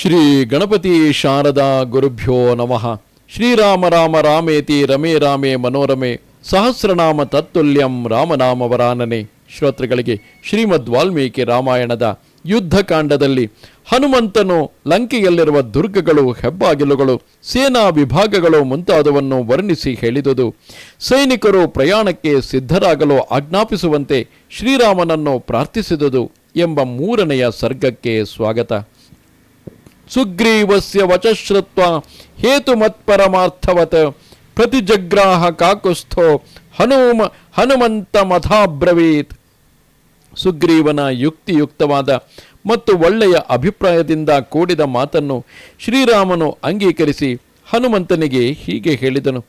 ಶ್ರೀ ಗಣಪತಿ ಶಾರದಾ ಗುರುಭ್ಯೋ ನಮಃ. ಶ್ರೀರಾಮ ರಾಮ ರಾಮೇತಿ ರಮೇ ರಾಮೇ ಮನೋರಮೆ. ಸಹಸ್ರನಾಮ ತತ್ತುಲ್ಯಂ ರಾಮನಾಮವರಾನನೆ ಶ್ರೋತೃಗಳಿಗೆ ಶ್ರೀಮದ್ ವಾಲ್ಮೀಕಿ ರಾಮಾಯಣದ ಯುದ್ಧಕಾಂಡದಲ್ಲಿ ಹನುಮಂತನು ಲಂಕೆಯಲ್ಲಿರುವ ದುರ್ಗಗಳು, ಹೆಬ್ಬಾಗಿಲುಗಳು, ಸೇನಾ ವಿಭಾಗಗಳು ಮುಂತಾದವನ್ನು ವರ್ಣಿಸಿ ಹೇಳಿದುದು. ಸೈನಿಕರು ಪ್ರಯಾಣಕ್ಕೆ ಸಿದ್ಧರಾಗಲು ಆಜ್ಞಾಪಿಸುವಂತೆ ಶ್ರೀರಾಮನನ್ನು ಪ್ರಾರ್ಥಿಸಿದುದು ಎಂಬ ಮೂರನೆಯ ಸರ್ಗಕ್ಕೆ ಸ್ವಾಗತ. ಸುಗ್ರೀವಸ್ಯ ವಚಶ್ರುತ್ವ ಹೇತುಮತ್ಪರಮಾರ್ಥವತ್ ಪ್ರತಿಜಗ್ರಾಹ ಕಾಕುಸ್ಥೋ ಹನುಮ ಹನುಮಂತ ಮಥಾಬ್ರವೀತ್ ಸುಗ್ರೀವನ ಯುಕ್ತಿಯುಕ್ತವಾದ ಮತ್ತು ಒಳ್ಳೆಯ ಅಭಿಪ್ರಾಯದಿಂದ ಕೂಡಿದ ಮಾತನ್ನು ಶ್ರೀರಾಮನು ಅಂಗೀಕರಿಸಿ ಹನುಮಂತನಿಗೆ ಹೀಗೆ ಹೇಳಿದನು.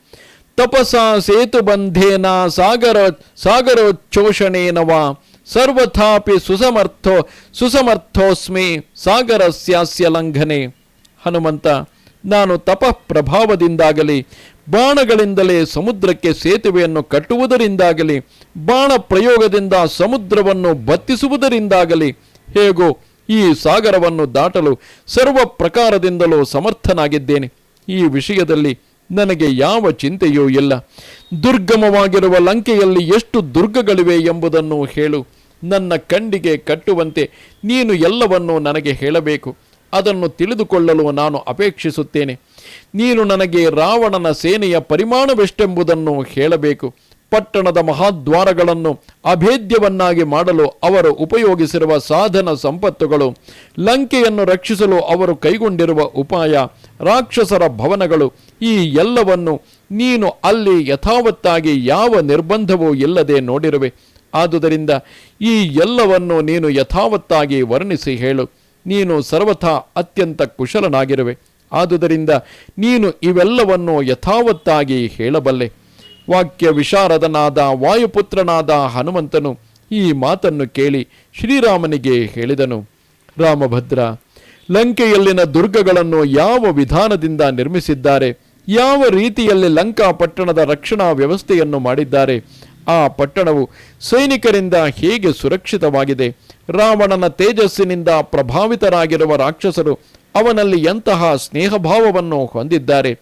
ತಪಸ ಸೇತುಬಂಧೇನ ಸಾಗರ ಸಾಗರೋಚ್ಛೋಷಣೇನ ವಾ ಸರ್ವಥಾಪಿ ಸುಸಮರ್ಥೋ, ಸುಸಮರ್ಥೋಸ್ಮಿ ಸಾಗರಸ್ಯಾಸ್ಯ ಲಂಘನೆ. ಹನುಮಂತ, ನಾನು ತಪ ಪ್ರಭಾವದಿಂದಾಗಲಿ ಬಾಣಗಳಿಂದಲೇ ಸಮುದ್ರಕ್ಕೆ ಸೇತುವೆಯನ್ನು ಕಟ್ಟುವುದರಿಂದಾಗಲಿ, ಬಾಣ ಪ್ರಯೋಗದಿಂದ ಸಮುದ್ರವನ್ನು ಬತ್ತಿಸುವುದರಿಂದಾಗಲಿ, ಹೇಗೋ ಈ ಸಾಗರವನ್ನು ದಾಟಲು ಸರ್ವ ಪ್ರಕಾರದಿಂದಲೂ ಸಮರ್ಥನಾಗಿದ್ದೇನೆ. ಈ ವಿಷಯದಲ್ಲಿ ನನಗೆ ಯಾವ ಚಿಂತೆಯೂ ಇಲ್ಲ. ದುರ್ಗಮವಾಗಿರುವ ಲಂಕೆಯಲ್ಲಿ ಎಷ್ಟು ದುರ್ಗಗಳಿವೆ ಎಂಬುದನ್ನು ಹೇಳು. ನನ್ನ ಕಂಡಿಗೆ ಕಟ್ಟುವಂತೆ ನೀನು ಎಲ್ಲವನ್ನೂ ನನಗೆ ಹೇಳಬೇಕು. ಅದನ್ನು ತಿಳಿದುಕೊಳ್ಳಲು ನಾನು ಅಪೇಕ್ಷಿಸುತ್ತೇನೆ. ನೀನು ನನಗೆ ರಾವಣನ ಸೇನೆಯ ಪರಿಮಾಣವೆಷ್ಟೆಂಬುದನ್ನು ಹೇಳಬೇಕು. ಪಟ್ಟಣದ ಮಹಾದ್ವಾರಗಳನ್ನು ಅಭೇದ್ಯವನ್ನಾಗಿ ಮಾಡಲು ಅವರು ಉಪಯೋಗಿಸಿರುವ ಸಾಧನ ಸಂಪತ್ತುಗಳು, ಲಂಕೆಯನ್ನು ರಕ್ಷಿಸಲು ಅವರು ಕೈಗೊಂಡಿರುವ ಉಪಾಯ, ರಾಕ್ಷಸರ ಭವನಗಳು, ಈ ಎಲ್ಲವನ್ನು ನೀನು ಅಲ್ಲಿ ಯಥಾವತ್ತಾಗಿ ಯಾವ ನಿರ್ಬಂಧವೂ ಇಲ್ಲದೆ ನೋಡಿರುವೆ. ಆದುದರಿಂದ ಈ ಎಲ್ಲವನ್ನು ನೀನು ಯಥಾವತ್ತಾಗಿ ವರ್ಣಿಸಿ ಹೇಳು. ನೀನು ಸರ್ವಥಾ ಅತ್ಯಂತ ಕುಶಲನಾಗಿರುವೆ. ಆದುದರಿಂದ ನೀನು ಇವೆಲ್ಲವನ್ನು ಯಥಾವತ್ತಾಗಿ ಹೇಳಬಲ್ಲೆ. ವಾಕ್ಯ ವಿಶಾರದನಾದ ವಾಯುಪುತ್ರನಾದ ಹನುಮಂತನು ಈ ಮಾತನ್ನು ಕೇಳಿ ಶ್ರೀರಾಮನಿಗೆ ಹೇಳಿದನು. ರಾಮಭದ್ರ, ಲಂಕೆಯಲ್ಲಿನ ದುರ್ಗಗಳನ್ನು ಯಾವ ವಿಧಾನದಿಂದ ನಿರ್ಮಿಸಿದ್ದಾರೆ? ಯಾವ ರೀತಿಯಲ್ಲಿ ಲಂಕಾ ಪಟ್ಟಣದ ರಕ್ಷಣಾ ವ್ಯವಸ್ಥೆಯನ್ನು ಮಾಡಿದ್ದಾರೆ? ಆ ಪಟ್ಟಣವು ಸೈನಿಕರಿಂದ ಹೇಗೆ ಸುರಕ್ಷಿತವಾಗಿದೆ? ರಾವಣನ ತೇಜಸ್ಸಿನಿಂದ ಪ್ರಭಾವಿತರಾಗಿರುವ ರಾಕ್ಷಸರು ಅವನಲ್ಲಿ ಎಂತಹ ಸ್ನೇಹಭಾವವನ್ನು ಹೊಂದಿದ್ದಾರೆ?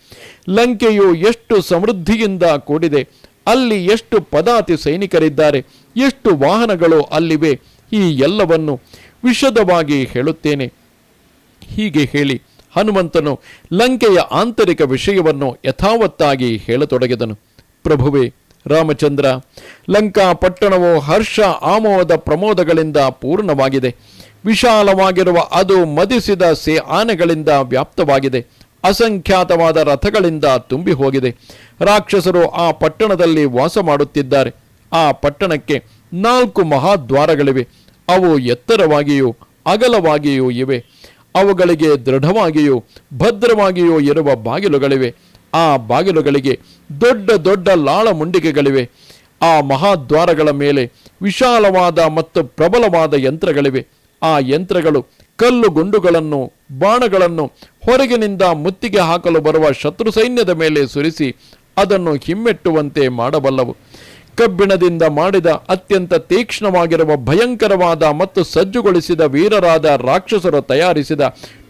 ಲಂಕೆಯು ಎಷ್ಟು ಸಮೃದ್ಧಿಯಿಂದ ಕೂಡಿದೆ? ಅಲ್ಲಿ ಎಷ್ಟು ಪದಾತಿ ಸೈನಿಕರಿದ್ದಾರೆ? ಎಷ್ಟು ವಾಹನಗಳು ಅಲ್ಲಿವೆ? ಈ ಎಲ್ಲವನ್ನು ವಿಶದವಾಗಿ ಹೇಳುತ್ತೇನೆ. ಹೀಗೆ ಹೇಳಿ ಹನುಮಂತನು ಲಂಕೆಯ ಆಂತರಿಕ ವಿಷಯವನ್ನು ಯಥಾವತ್ತಾಗಿ ಹೇಳತೊಡಗಿದನು. ಪ್ರಭುವೇ ರಾಮಚಂದ್ರ, ಲಂಕಾ ಪಟ್ಟಣವು ಹರ್ಷ ಆಮೋದ ಪ್ರಮೋದಗಳಿಂದ ಪೂರ್ಣವಾಗಿದೆ. ವಿಶಾಲವಾಗಿರುವ ಅದು ಮದಿಸಿದ ಸೇ ಆನೆಗಳಿಂದ ವ್ಯಾಪ್ತವಾಗಿದೆ. ಅಸಂಖ್ಯಾತವಾದ ರಥಗಳಿಂದ ತುಂಬಿ ಹೋಗಿದೆ ರಾಕ್ಷಸರು ಆ ಪಟ್ಟಣದಲ್ಲಿ ವಾಸ ಮಾಡುತ್ತಿದ್ದಾರೆ. ಆ ಪಟ್ಟಣಕ್ಕೆ ನಾಲ್ಕು ಮಹಾದ್ವಾರಗಳಿವೆ. ಅವು ಎತ್ತರವಾಗಿಯೂ ಅಗಲವಾಗಿಯೂ ಇವೆ. ಅವುಗಳಿಗೆ ದೃಢವಾಗಿಯೂ ಭದ್ರವಾಗಿಯೂ ಇರುವ ಬಾಗಿಲುಗಳಿವೆ. ಆ ಬಾಗಿಲುಗಳಿಗೆ ದೊಡ್ಡ ದೊಡ್ಡ ಲಾಳ ಮುಂಡಿಗೆಗಳಿವೆ. ಆ ಮಹಾದ್ವಾರಗಳ ಮೇಲೆ ವಿಶಾಲವಾದ ಮತ್ತು ಪ್ರಬಲವಾದ ಯಂತ್ರಗಳಿವೆ. ಆ ಯಂತ್ರಗಳು ಕಲ್ಲು ಗುಂಡುಗಳನ್ನು, ಬಾಣಗಳನ್ನು ಹೊರಗಿನಿಂದ ಮುತ್ತಿಗೆ ಹಾಕಲು ಬರುವ ಶತ್ರು ಸೈನ್ಯದ ಮೇಲೆ ಸುರಿಸಿ ಅದನ್ನು ಹಿಮ್ಮೆಟ್ಟುವಂತೆ ಮಾಡಬಲ್ಲವು. ಕಬ್ಬಿಣದಿಂದ ಮಾಡಿದ ಅತ್ಯಂತ ತೀಕ್ಷ್ಣವಾಗಿರುವ, ಭಯಂಕರವಾದ ಮತ್ತು ಸಜ್ಜುಗೊಳಿಸಿದ ವೀರರಾದ ರಾಕ್ಷಸರು ತಯಾರಿಸಿದ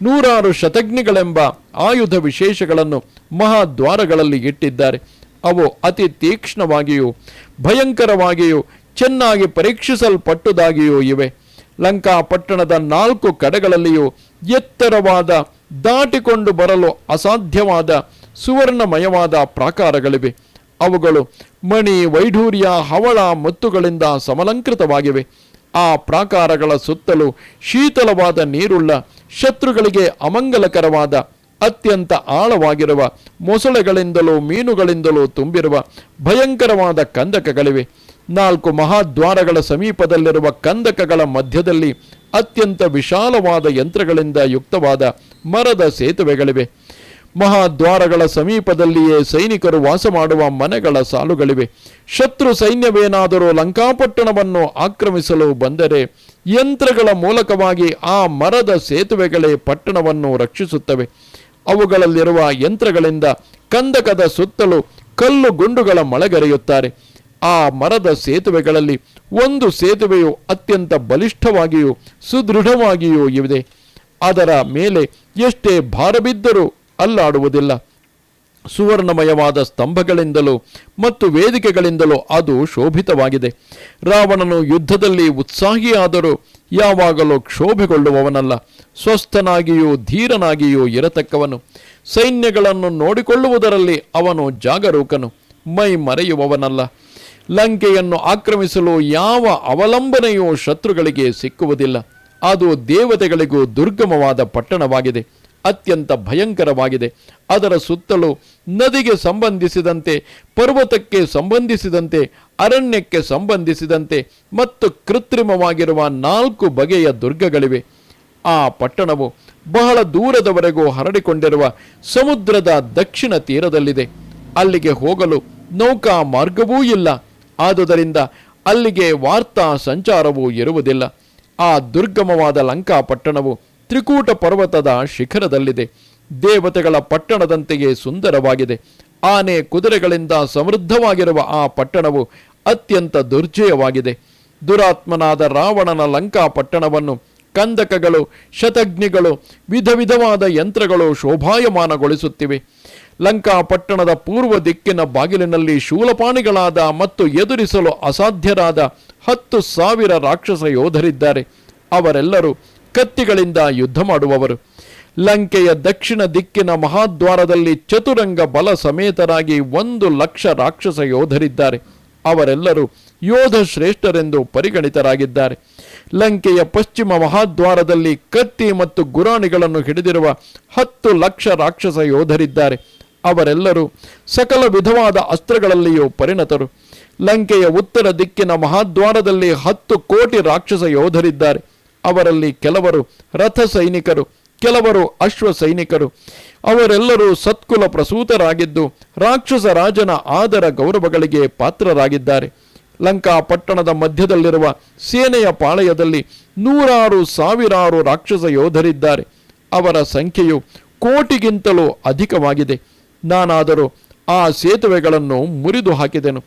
ನೂರಾರು ಶತಗ್ನಿಗಳೆಂಬ ಆಯುಧ ವಿಶೇಷಗಳನ್ನು ಮಹಾದ್ವಾರಗಳಲ್ಲಿ ಇಟ್ಟಿದ್ದಾರೆ. ಅವು ಅತಿ ತೀಕ್ಷ್ಣವಾಗಿಯೂ, ಭಯಂಕರವಾಗಿಯೂ, ಚೆನ್ನಾಗಿ ಪರೀಕ್ಷಿಸಲ್ಪಟ್ಟುದಾಗಿಯೂ ಇವೆ. ಲಂಕಾ ಪಟ್ಟಣದ ನಾಲ್ಕು ಕಡೆಗಳಲ್ಲಿಯೂ ಎತ್ತರವಾದ, ದಾಟಿಕೊಂಡು ಬರಲು ಅಸಾಧ್ಯವಾದ, ಸುವರ್ಣಮಯವಾದ ಪ್ರಾಕಾರಗಳಿವೆ. ಅವುಗಳು ಮಣಿ, ವೈಢೂರ್ಯ, ಹವಳ ಮುತ್ತುಗಳಿಂದ ಸಮಲಂಕೃತವಾಗಿವೆ. ಆ ಪ್ರಾಕಾರಗಳ ಸುತ್ತಲೂ ಶೀತಲವಾದ ನೀರುಳ್ಳ ಶತ್ರುಗಳಿಗೆ ಅಮಂಗಲಕರವಾದ, ಅತ್ಯಂತ ಆಳವಾಗಿರುವ ಮೊಸಳೆಗಳಿಂದಲೂ ಮೀನುಗಳಿಂದಲೂ ತುಂಬಿರುವ ಭಯಂಕರವಾದ ಕಂದಕಗಳಿವೆ. ನಾಲ್ಕು ಮಹಾದ್ವಾರಗಳ ಸಮೀಪದಲ್ಲಿರುವ ಕಂದಕಗಳ ಮಧ್ಯದಲ್ಲಿ ಅತ್ಯಂತ ವಿಶಾಲವಾದ ಯಂತ್ರಗಳಿಂದ ಯುಕ್ತವಾದ ಮರದ ಸೇತುವೆಗಳಿವೆ. ಮಹಾದ್ವಾರಗಳ ಸಮೀಪದಲ್ಲಿಯೇ ಸೈನಿಕರು ವಾಸ ಮಾಡುವ ಮನೆಗಳ ಸಾಲುಗಳಿವೆ. ಶತ್ರು ಸೈನ್ಯವೇನಾದರೂ ಲಂಕಾಪಟ್ಟಣವನ್ನು ಆಕ್ರಮಿಸಲು ಬಂದರೆ ಯಂತ್ರಗಳ ಮೂಲಕವಾಗಿ ಆ ಮರದ ಸೇತುವೆಗಳೇ ಪಟ್ಟಣವನ್ನು ರಕ್ಷಿಸುತ್ತವೆ. ಅವುಗಳಲ್ಲಿರುವ ಯಂತ್ರಗಳಿಂದ ಕಂದಕದ ಸುತ್ತಲೂ ಕಲ್ಲು ಗುಂಡುಗಳ ಮಳೆಗರೆಯುತ್ತಾರೆ. ಆ ಮರದ ಸೇತುವೆಗಳಲ್ಲಿ ಒಂದು ಸೇತುವೆಯು ಅತ್ಯಂತ ಬಲಿಷ್ಠವಾಗಿಯೂ ಸುದೃಢವಾಗಿಯೂ ಇದೆ. ಅದರ ಮೇಲೆ ಎಷ್ಟೇ ಭಾರ ಬಿದ್ದರೂ ಅಲ್ಲಾಡುವುದಿಲ್ಲ. ಸುವರ್ಣಮಯವಾದ ಸ್ತಂಭಗಳಿಂದಲೂ ಮತ್ತು ವೇದಿಕೆಗಳಿಂದಲೂ ಅದು ಶೋಭಿತವಾಗಿದೆ. ರಾವಣನು ಯುದ್ಧದಲ್ಲಿ ಉತ್ಸಾಹಿಯಾದರೂ ಯಾವಾಗಲೂ ಕ್ಷೋಭೆಗೊಳ್ಳುವವನಲ್ಲ. ಸ್ವಸ್ಥನಾಗಿಯೂ ಧೀರನಾಗಿಯೂ ಇರತಕ್ಕವನು. ಸೈನ್ಯಗಳನ್ನು ನೋಡಿಕೊಳ್ಳುವುದರಲ್ಲಿ ಅವನು ಜಾಗರೂಕನು. ಮೈ ಮರೆಯುವವನಲ್ಲ. ಲಂಕೆಯನ್ನು ಆಕ್ರಮಿಸಲು ಯಾವ ಅವಲಂಬನೆಯೂ ಶತ್ರುಗಳಿಗೆ ಸಿಕ್ಕುವುದಿಲ್ಲ. ಅದು ದೇವತೆಗಳಿಗೂ ದುರ್ಗಮವಾದ ಪಟ್ಟಣವಾಗಿದೆ. ಅತ್ಯಂತ ಭಯಂಕರವಾಗಿದೆ. ಅದರ ಸುತ್ತಲೂ ನದಿಗೆ ಸಂಬಂಧಿಸಿದಂತೆ, ಪರ್ವತಕ್ಕೆ ಸಂಬಂಧಿಸಿದಂತೆ, ಅರಣ್ಯಕ್ಕೆ ಸಂಬಂಧಿಸಿದಂತೆ ಮತ್ತು ಕೃತ್ರಿಮವಾಗಿರುವ ನಾಲ್ಕು ಬಗೆಯ ದುರ್ಗಗಳಿವೆ. ಆ ಪಟ್ಟಣವು ಬಹಳ ದೂರದವರೆಗೂ ಹರಡಿಕೊಂಡಿರುವ ಸಮುದ್ರದ ದಕ್ಷಿಣ ತೀರದಲ್ಲಿದೆ. ಅಲ್ಲಿಗೆ ಹೋಗಲು ನೌಕಾ ಮಾರ್ಗವೂ ಇಲ್ಲ. ಆದುದರಿಂದ ಅಲ್ಲಿಗೆ ವಾರ್ತಾ ಸಂಚಾರವೂ ಇರುವುದಿಲ್ಲ. ಆ ದುರ್ಗಮವಾದ ಲಂಕಾ ಪಟ್ಟಣವು ತ್ರಿಕೂಟ ಪರ್ವತದ ಶಿಖರದಲ್ಲಿದೆ. ದೇವತೆಗಳ ಪಟ್ಟಣದಂತೆಯೇ ಸುಂದರವಾಗಿದೆ. ಆನೆ ಕುದುರೆಗಳಿಂದ ಸಮೃದ್ಧವಾಗಿರುವ ಆ ಪಟ್ಟಣವು ಅತ್ಯಂತ ದುರ್ಜಯವಾಗಿದೆ. ದುರಾತ್ಮನಾದ ರಾವಣನ ಲಂಕಾ ಪಟ್ಟಣವನ್ನು ಕಂದಕಗಳು, ಶತಗ್ನಿಗಳು ವಿಧ ವಿಧವಾದ ಯಂತ್ರಗಳು ಶೋಭಾಯಮಾನಗೊಳಿಸುತ್ತಿವೆ. ಲಂಕಾ ಪಟ್ಟಣದ ಪೂರ್ವ ದಿಕ್ಕಿನ ಬಾಗಿಲಿನಲ್ಲಿ ಶೂಲಪಾಣಿಗಳಾದ ಮತ್ತು ಎದುರಿಸಲು ಅಸಾಧ್ಯರಾದ ಹತ್ತು ಸಾವಿರ ರಾಕ್ಷಸ ಯೋಧರಿದ್ದಾರೆ. ಅವರೆಲ್ಲರೂ ಕತ್ತಿಗಳಿಂದ ಯುದ್ಧ ಮಾಡುವವರು. ಲಂಕೆಯ ದಕ್ಷಿಣ ದಿಕ್ಕಿನ ಮಹಾದ್ವಾರದಲ್ಲಿ ಚತುರಂಗ ಬಲ ಸಮೇತರಾಗಿ ಒಂದು ಲಕ್ಷ ರಾಕ್ಷಸ ಯೋಧರಿದ್ದಾರೆ. ಅವರೆಲ್ಲರೂ ಯೋಧ ಶ್ರೇಷ್ಠರೆಂದು ಪರಿಗಣಿತರಾಗಿದ್ದಾರೆ. ಲಂಕೆಯ ಪಶ್ಚಿಮ ಮಹಾದ್ವಾರದಲ್ಲಿ ಕತ್ತಿ ಮತ್ತು ಗುರಾಣಿಗಳನ್ನು ಹಿಡಿದಿರುವ ಹತ್ತು ಲಕ್ಷ ರಾಕ್ಷಸ ಯೋಧರಿದ್ದಾರೆ. ಅವರೆಲ್ಲರೂ ಸಕಲ ವಿಧವಾದ ಅಸ್ತ್ರಗಳಲ್ಲಿಯೂ ಪರಿಣತರು. ಲಂಕೆಯ ಉತ್ತರ ದಿಕ್ಕಿನ ಮಹಾದ್ವಾರದಲ್ಲಿ ಹತ್ತು ಕೋಟಿ ರಾಕ್ಷಸ ಯೋಧರಿದ್ದಾರೆ. ಅವರಲ್ಲಿ ಕೆಲವರು ರಥ ಸೈನಿಕರು, ಕೆಲವರು ಅಶ್ವ ಸೈನಿಕರು. ಅವರೆಲ್ಲರೂ ಸತ್ಕುಲ ಪ್ರಸೂತರಾಗಿದ್ದು, ರಾಕ್ಷಸ ರಾಜನ ಆದರ ಗೌರವಗಳಿಗೆ ಪಾತ್ರರಾಗಿದ್ದಾರೆ. ಲಂಕಾ ಪಟ್ಟಣದ ಮಧ್ಯದಲ್ಲಿರುವ ಸೇನೆಯ ಪಾಳಯದಲ್ಲಿ ನೂರಾರು ಸಾವಿರಾರು ರಾಕ್ಷಸ ಯೋಧರಿದ್ದಾರೆ. ಅವರ ಸಂಖ್ಯೆಯು ಕೋಟಿಗಿಂತಲೂ ಅಧಿಕವಾಗಿದೆ. ನಾನಾದರೂ ಆ ಸೇತುವೆಗಳನ್ನು ಮುರಿದು ಹಾಕಿದೆನು.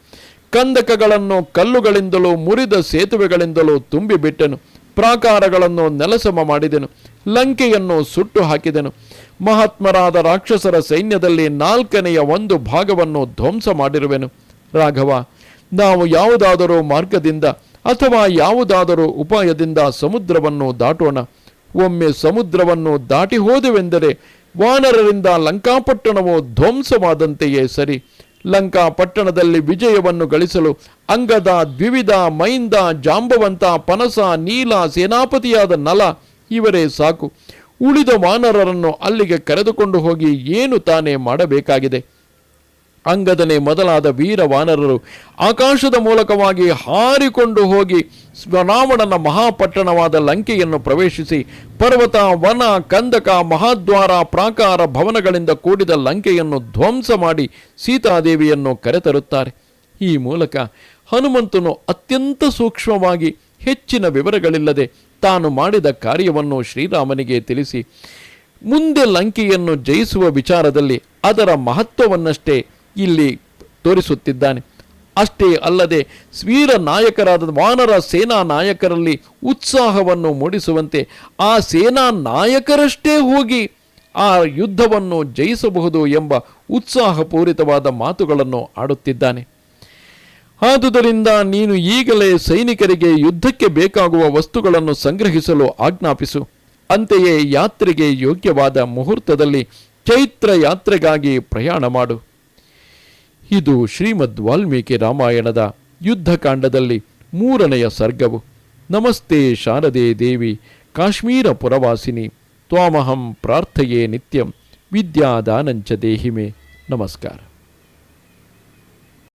ಕಂದಕಗಳನ್ನು ಕಲ್ಲುಗಳಿಂದಲೂ ಮುರಿದ ಸೇತುವೆಗಳಿಂದಲೂ ತುಂಬಿಬಿಟ್ಟೆನು. ಪ್ರಾಕಾರಗಳನ್ನು ನೆಲಸಮ ಮಾಡಿದೆನು, ಲಂಕೆಯನ್ನು ಸುಟ್ಟು ಹಾಕಿದೆನು. ಮಹಾತ್ಮರಾದ ರಾಕ್ಷಸರ ಸೈನ್ಯದಲ್ಲಿ ನಾಲ್ಕನೆಯ ಒಂದು ಭಾಗವನ್ನು ಧ್ವಂಸ ಮಾಡಿರುವೆನು. ರಾಘವ, ನಾವು ಯಾವುದಾದರೂ ಮಾರ್ಗದಿಂದ ಅಥವಾ ಯಾವುದಾದರೂ ಉಪಾಯದಿಂದ ಸಮುದ್ರವನ್ನು ದಾಟೋಣ. ಒಮ್ಮೆ ಸಮುದ್ರವನ್ನು ದಾಟಿ ಹೋದೆವೆಂದರೆ ವಾನರರಿಂದ ಲಂಕಾಪಟ್ಟಣವು ಧ್ವಂಸವಾದಂತೆಯೇ ಸರಿ. ಲಂಕಾ ಪಟ್ಟಣದಲ್ಲಿ ವಿಜಯವನ್ನು ಗಳಿಸಲು ಅಂಗದ ದ್ವಿವಿಧ ಮೈಂದ ಜಾಂಬವಂತ ಪನಸ ನೀಲ ಸೇನಾಪತಿಯಾದ ನಲ ಇವರೇ ಸಾಕು. ಉಳಿದ ವಾನರರನ್ನು ಅಲ್ಲಿಗೆ ಕರೆದುಕೊಂಡು ಹೋಗಿ ಏನು ತಾನೇ ಮಾಡಬೇಕಾಗಿದೆ? ಅಂಗದನೆ ಮೊದಲಾದ ವೀರ ವಾನರರು ಆಕಾಶದ ಮೂಲಕವಾಗಿ ಹಾರಿಕೊಂಡು ಹೋಗಿ ರಾವಣನ ಮಹಾಪಟ್ಟಣವಾದ ಲಂಕೆಯನ್ನು ಪ್ರವೇಶಿಸಿ ಪರ್ವತ, ವನ, ಕಂದಕ, ಮಹಾದ್ವಾರ, ಪ್ರಾಕಾರ ಭವನಗಳಿಂದ ಕೂಡಿದ ಲಂಕೆಯನ್ನು ಧ್ವಂಸ ಮಾಡಿ ಸೀತಾದೇವಿಯನ್ನು ಕರೆತರುತ್ತಾರೆ. ಈ ಮೂಲಕ ಹನುಮಂತನು ಅತ್ಯಂತ ಸೂಕ್ಷ್ಮವಾಗಿ ಹೆಚ್ಚಿನ ವಿವರಗಳಿಲ್ಲದೆ ತಾನು ಮಾಡಿದ ಕಾರ್ಯವನ್ನು ಶ್ರೀರಾಮನಿಗೆ ತಿಳಿಸಿ, ಮುಂದೆ ಲಂಕೆಯನ್ನು ಜಯಿಸುವ ವಿಚಾರದಲ್ಲಿ ಅದರ ಮಹತ್ವವನ್ನಷ್ಟೇ ಇಲ್ಲಿ ತೋರಿಸುತ್ತಿದ್ದಾನೆ. ಅಷ್ಟೇ ಅಲ್ಲದೆ ಸ್ವೀರ ನಾಯಕರಾದ, ವಾನರ ಸೇನಾ ನಾಯಕರಲ್ಲಿ ಉತ್ಸಾಹವನ್ನು ಮೂಡಿಸುವಂತೆ ಆ ಸೇನಾ ನಾಯಕರಷ್ಟೇ ಹೋಗಿ ಆ ಯುದ್ಧವನ್ನು ಜಯಿಸಬಹುದು ಎಂಬ ಉತ್ಸಾಹಪೂರಿತವಾದ ಮಾತುಗಳನ್ನು ಆಡುತ್ತಿದ್ದಾನೆ. ಆದುದರಿಂದ ನೀನು ಈಗಲೇ ಸೈನಿಕರಿಗೆ ಯುದ್ಧಕ್ಕೆ ಬೇಕಾಗುವ ವಸ್ತುಗಳನ್ನು ಸಂಗ್ರಹಿಸಲು ಆಜ್ಞಾಪಿಸು. ಅಂತೆಯೇ ಯಾತ್ರೆಗೆ ಯೋಗ್ಯವಾದ ಮುಹೂರ್ತದಲ್ಲಿ ಚೈತ್ರ ಯಾತ್ರೆಗಾಗಿ ಪ್ರಯಾಣ ಮಾಡು. ಇದು ಶ್ರೀಮದ್ ವಾಲ್ಮೀಕಿ ರಾಮಾಯಣದ ಯುದ್ಧಕಾಂಡದಲ್ಲಿ ಮೂರನೆಯ ಸರ್ಗವು. ನಮಸ್ತೆ ಶಾರದೆ ದೇವಿ, ಕಾಶ್ಮೀರ ಪುರವಾಸಿನಿ, ತ್ವಾಮಹಂ ಪ್ರಾರ್ಥಯೇ ನಿತ್ಯಂ, ವಿದ್ಯಾದಾನಂಚ ದೇಹಿಮೆ. ನಮಸ್ಕಾರ.